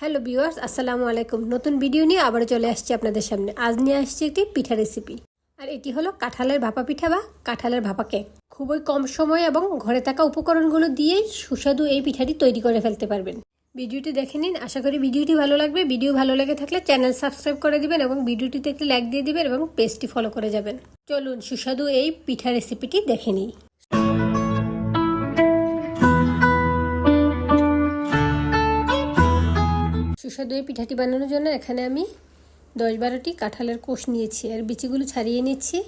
Hello viewers, আসসালামু আলাইকুম। নতুন ভিডিও নিয়ে আবার চলে আসছি আপনাদের সামনে। আজ নিয়ে আসছি একটি পিঠা রেসিপি আর এটি হলো কাঁঠালের ভাপা পিঠা বা কাঁঠালের ভাপা কেক খুবই কম সময় এবং ঘরে থাকা উপকরণগুলো দিয়েই সুস্বাদু এই পিঠাটি তৈরি করে ফেলতে পারবেন। ভিডিওটি দেখে নিন। আশা করি ভিডিওটি ভালো লাগবে। ভিডিও ভালো লেগে থাকলে চ্যানেল সাবস্ক্রাইব করে দিবেন এবং ভিডিওটিতে একটি লাইক দিয়ে দিবেন এবং পেজটি ফলো করে যাবেন। চলুন সুস্বাদু এই পিঠা রেসিপিটি দেখে নিই। সুস্বাদু এই পিঠাটি বানানোর জন্য এখানে আমি দশ বারোটি কাঁঠালের কোষ নিয়েছি। আর বিচিগুলো ছাড়িয়ে নিচ্ছি।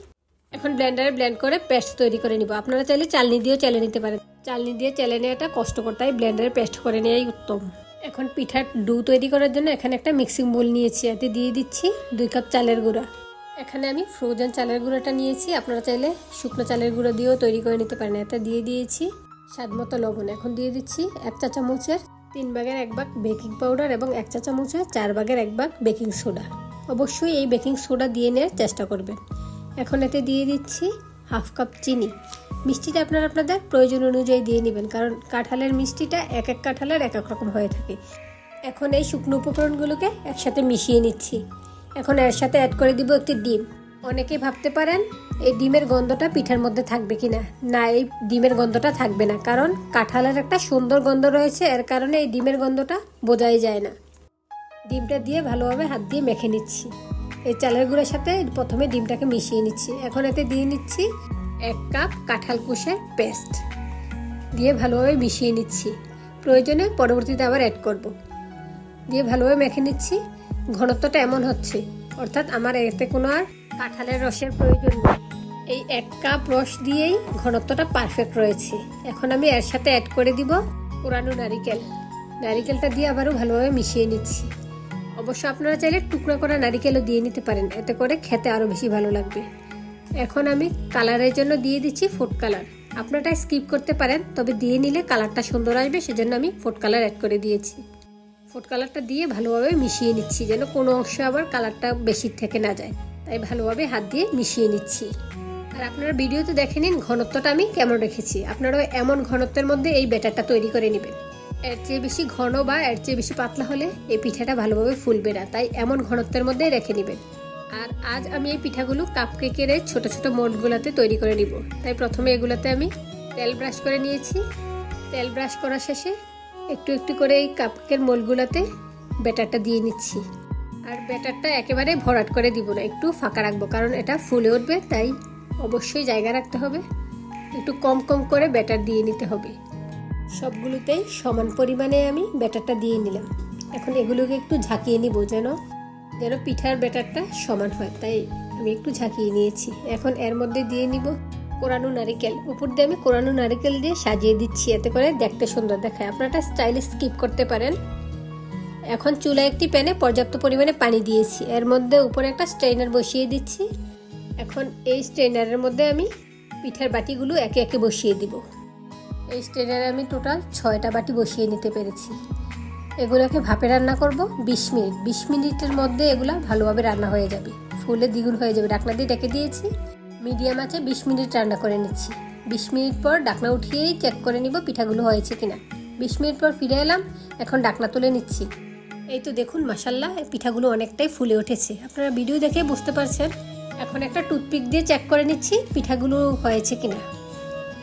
এখন ব্লেন্ডারে ব্লেন্ড করে পেস্ট তৈরি করে নিব। আপনারা চাইলে চালনি দিয়েও চেলে নিতে পারেন। চালনি দিয়ে চেলে নেওয়াটা কষ্টকর, তাই ব্লেন্ডারে পেস্ট করে নেওয়াই উত্তম। এখন পিঠার ডু তৈরি করার জন্য এখানে একটা মিক্সিং বোল নিয়েছি। এতে দিয়ে দিচ্ছি দুই কাপ চালের গুঁড়া। এখানে আমি ফ্রোজেন চালের গুঁড়োটা নিয়েছি। আপনারা চাইলে শুকনো চালের গুঁড়ো দিয়েও তৈরি করে নিতে পারেন। এতে দিয়ে দিয়েছি স্বাদ মতো লবণ। এখন দিয়ে দিচ্ছি এক চা চামচের তিন ভাগের এক ভাগ বেকিং পাউডার এবং এক চা চামচের চার ভাগের এক ভাগ বেকিং সোডা। অবশ্যই এই বেকিং সোডা দিয়ে নেওয়ার চেষ্টা করবেন। এখন এতে দিয়ে দিচ্ছি হাফ কাপ চিনি। মিষ্টিটা আপনারা আপনাদের প্রয়োজন অনুযায়ী দিয়ে নেবেন, কারণ কাঁঠালের মিষ্টিটা এক এক কাঁঠালের এক এক রকম হয়ে থাকে। এখন এই শুকনো উপকরণগুলোকে একসাথে মিশিয়ে নিচ্ছি। এখন এর সাথে অ্যাড করে দিব একটি ডিম। অনেকেই ভাবতে পারেন এই ডিমের গন্ধটা পিঠার মধ্যে থাকবে কিনা? না, এই ডিমের গন্ধটা থাকবে না, কারণ কাঁঠালের একটা সুন্দর গন্ধ রয়েছে, এর কারণে এই ডিমের গন্ধটা বোঝাই যায় না। ডিমটা দিয়ে ভালোভাবে হাত দিয়ে মেখে নিচ্ছি। এই চালের গুঁড়োর সাথে প্রথমে ডিমটাকে মিশিয়ে নিচ্ছি। এখন এতে দিয়ে নিচ্ছি এক কাপ কাঁঠাল কুশের পেস্ট। দিয়ে ভালোভাবে মিশিয়ে নিচ্ছি। প্রয়োজনে পরবর্তীতে আবার অ্যাড করব। দিয়ে ভালোভাবে মেখে নিচ্ছি। ঘনত্বটা এমন হচ্ছে, অর্থাৎ আমার এতে কোনো আর কাঁঠালের রসের প্রয়োজন নেই। এই এক কাপ রস দিয়েই ঘনত্বটা পারফেক্ট রয়েছে। এখন আমি এর সাথে অ্যাড করে দিব পুরানো নারিকেল। নারিকেলটা দিয়ে আবারও ভালোভাবে মিশিয়ে নিচ্ছি। অবশ্য আপনারা চাইলে টুকরো করা নারিকেলও দিয়ে নিতে পারেন, এতে করে খেতে আরও বেশি ভালো লাগবে। এখন আমি কালারের জন্য দিয়ে দিচ্ছি ফুড কালার আপনারা স্কিপ করতে পারেন, তবে দিয়ে নিলে কালারটা সুন্দর আসবে, সেজন্য আমি ফুড কালার অ্যাড করে দিয়েছি। ফুড কালারটা দিয়ে ভালোভাবে মিশিয়ে নিচ্ছি, যেন কোনো অংশ আবার কালারটা বেশি থেকে না যায়। তাই ভালোভাবে হাত দিয়ে মিশিয়ে নিচ্ছি। আর আপনারা ভিডিওতে দেখে নিন ঘনত্বটা আমি কেমন রেখেছি। আপনারাও এমন ঘনত্বের মধ্যে এই ব্যাটারটা তৈরি করে নেবেন। এর চেয়ে বেশি ঘন বা এর চেয়ে বেশি পাতলা হলে এই পিঠাটা ভালোভাবে ফুলবে না, তাই এমন ঘনত্বের মধ্যেই রেখে নেবেন। আর আজ আমি এই পিঠাগুলো কাপ কেকের ছোট ছোট মোল্ডগুলোতে তৈরি করে নিব। তাই প্রথমে এগুলোতে আমি তেল ব্রাশ করে নিয়েছি। তেল ব্রাশ করা শেষে একটু একটু করে এই কাপকের মোলগুলোতে ব্যাটারটা দিয়ে নিচ্ছি। আর ব্যাটারটা একেবারে ভরাট করে দিব না, একটু ফাঁকা রাখব, কারণ এটা ফুলে উঠবে, তাই অবশ্যই জায়গা রাখতে হবে। একটু কম কম করে ব্যাটার দিয়ে নিতে হবে। সবগুলোতেই সমান পরিমাণে আমি ব্যাটারটা দিয়ে নিলাম। এখন এগুলোকে একটু ঝাঁকিয়ে নিব যেন যেন পিঠার ব্যাটারটা সমান হয়। তাই আমি একটু ঝাঁকিয়ে নিয়েছি। এখন এর মধ্যে দিয়ে নিব কোরানো নারিকেল। উপর দিয়ে আমি কোরানো নারিকেল দিয়ে সাজিয়ে দিচ্ছি। এতে করে দেখতে সুন্দর দেখায়। আপনারা স্টাইলে স্কিপ করতে পারেন। এখন চুলায় একটি প্যানে পর্যাপ্ত পরিমাণে পানি দিয়েছি। এর মধ্যে উপরে একটা স্ট্রেনার বসিয়ে দিচ্ছি। এখন এই স্ট্রেনারের মধ্যে আমি পিঠার বাটিগুলো একে একে বসিয়ে দিব। এই স্ট্রেনারে আমি টোটাল ছয়টা বাটি বসিয়ে নিতে পেরেছি। এগুলোকে ভাপে রান্না করব বিশ মিনিট। বিশ মিনিটের মধ্যে এগুলো ভালোভাবে রান্না হয়ে যাবে। ফুলে দ্বিগুণ হয়ে যাবে। ডাকনা দিয়ে ডেকে দিয়েছি। মিডিয়াম আছে বিশ মিনিট রান্না করে নিচ্ছি। বিশ মিনিট পর ডাকনা উঠিয়েই চেক করে নিব পিঠাগুলো হয়েছে কিনা। বিশ মিনিট পর ফিরে এলাম, এখন ডাকনা তুলে নিচ্ছি। এই তো দেখুন মাসাল্লাহ পিঠাগুলো অনেকটাই ফুলে উঠেছে। আপনারা ভিডিও দেখে বুঝতে পারছেন এখন একটা টুথপিক দিয়ে চেক করে নিচ্ছি, পিঠাগুলো হয়েছে কিনা।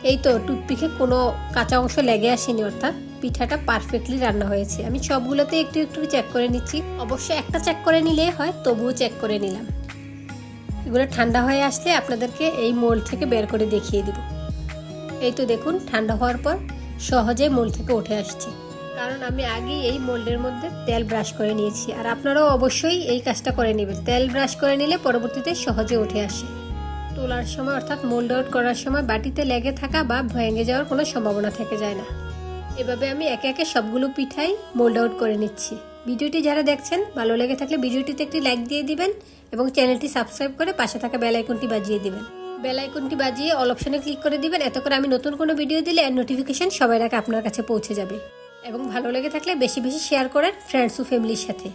এই তো, টুথপিকে কোনো কাঁচা অংশ লেগে আসেনি, অর্থাৎ পিঠাটা পারফেক্টলি রান্না হয়েছে। আমি সবগুলোতে একটু একটু চেক করে নিচ্ছি। অবশ্যই একটা চেক করে নিলেই হয়, তবুও চেক করে নিলাম। এগুলো ঠান্ডা হয়ে আসলে আপনাদেরকে এই মোল থেকে বের করে দেখিয়ে দিব। এই তো দেখুন, ঠান্ডা হওয়ার পর সহজে মোল থেকে উঠে আসছে। কারণ আমি আগেই এই মোল্ডের মধ্যে তেল ব্রাশ করে নিয়েছি। আর আপনারাও অবশ্যই এই কাজটা করে নেবেন। তেল ব্রাশ করে নিলে পরবর্তীতে সহজে উঠে আসে। তোলার সময় অর্থাৎ মোল্ড আউট করার সময় বাটিতে লেগে থাকা বা ভেঙে যাওয়ার কোনো সম্ভাবনা থেকে যায় না। এভাবে আমি একে একে সবগুলো পিঠাই মোল্ড আউট করে নিচ্ছি। ভিডিওটি যারা দেখছেন, ভালো লেগে থাকলে ভিডিওটিতে একটি লাইক দিয়ে দিবেন এবং চ্যানেলটি সাবস্ক্রাইব করে পাশে থাকা বেল আইকনটি বাজিয়ে দিবেন। বেল আইকনটি বাজিয়ে অল অপশনে ক্লিক করে দিবেন। এত করে আমি নতুন কোনো ভিডিও দিলে নোটিফিকেশন সবার আগে আপনার কাছে পৌঁছে যাবে। এবং ভালো লেগে থাকলে বেশি বেশি শেয়ার করেন ফ্রেন্ডস ও ফ্যামিলির সাথে।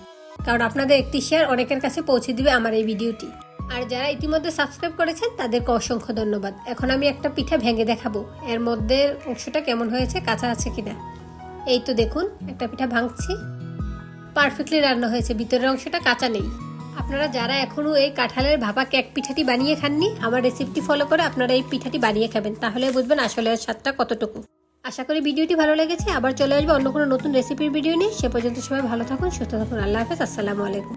কারণ আপনাদের একটি শেয়ার অনেকের কাছে পৌঁছে দিবে আমার এই ভিডিওটি। আর যারা ইতিমধ্যে সাবস্ক্রাইব করেছেন, তাদেরকে অসংখ্য ধন্যবাদ। এখন আমি একটা পিঠা ভেঙে দেখাবো। এর মধ্যে অংশটা কেমন হয়েছে, কাঁচা আছে কিনা? এই তো দেখুন, একটা পিঠা ভাঙছি। পারফেক্টলি রান্না হয়েছে, ভিতরের অংশটা কাঁচা নেই। আপনারা যারা এখনও এই কাঁঠালের ভাপা কেক পিঠাটি বানিয়ে খাননি, আমার রেসিপিটি ফলো করে আপনারা এই পিঠাটি বানিয়ে খাবেন। তাহলে বুঝবেন আসলে স্বাদটা কতটুকু। আশা করি ভিডিওটি ভালো লেগেছে। আবার চলে আসবে অন্য কোনো নতুন রেসিপির ভিডিও নিয়ে। সে পর্যন্ত সবাই ভালো থাকুন, সুস্থ থাকুন। আল্লাহ হাফেজ, আসসালামু আলাইকুম।